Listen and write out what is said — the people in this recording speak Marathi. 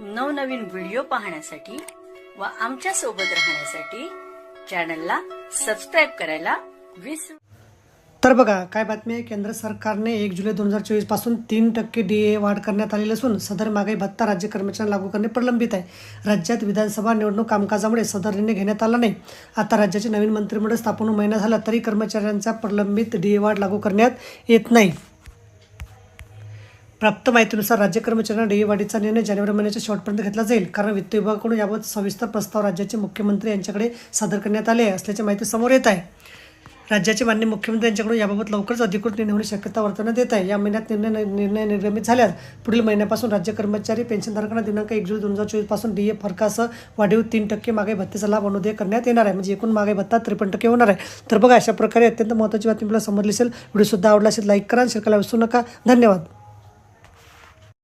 नवनवीन व्हिडिओ पाहण्यासाठी व आमच्यासोबत राहण्यासाठी चॅनलला सबस्क्राईब करायला विसरू तर बघा काय बातमी आहे? केंद्र सरकारने एक जुलै दोन हजार चोवीसपासून तीन टक्के डी ए वाढ करण्यात आलेली असून सदर महागाई भत्ता राज्य कर्मचाऱ्यांना लागू करणे प्रलंबित आहे. राज्यात विधानसभा निवडणूक कामकाजामुळे सदर निर्णय घेण्यात आला नाही. आता राज्याचे नवीन मंत्रिमंडळ स्थापन महिना झाला तरी कर्मचाऱ्यांचा प्रलंबित डी ए वाढ लागू करण्यात येत नाही. प्राप्त माहितीनुसार राज्य कर्मचाऱ्यांना डी निर्णय जानेवारी महिन्याच्या शेवटपर्यंत घेतला जाईल. कारण वित्त विभागाकडून याबाबत सविस्तर प्रस्ताव राज्याचे मुख्यमंत्री यांच्याकडे सादर करण्यात आले आहे असल्याची माहिती समोर येत आहे. राज्याचे मान्य मुख्यमंत्री यांच्याकडून याबाबत लवकरच अधिकृत निर्णय होण्याची शक्यता वर्तवण्यात येत आहे. या महिन्यात निर्णय निर्णय निर्गमित झाल्यास पुढील महिन्यापासून राज्य कर्मचारी पेन्शनधारकांना दिनांक एक जुलै दोन हजार चोवीसपासून डी ए फरकासह वाढीव तीन टक्के मागे भत्तेचा लाभ अनुदय करण्यात येणार आहे. म्हणजे एकूण मागे भत्ता त्रेपन्न टक्के होणार आहे. तर बघा अशा प्रकारे अत्यंत महत्त्वाची बातमी आपल्याला समजली असेल व्हिडिओसुद्धा आवडला असेल लाईक करा शेअर करायला विसरू नका. धन्यवाद.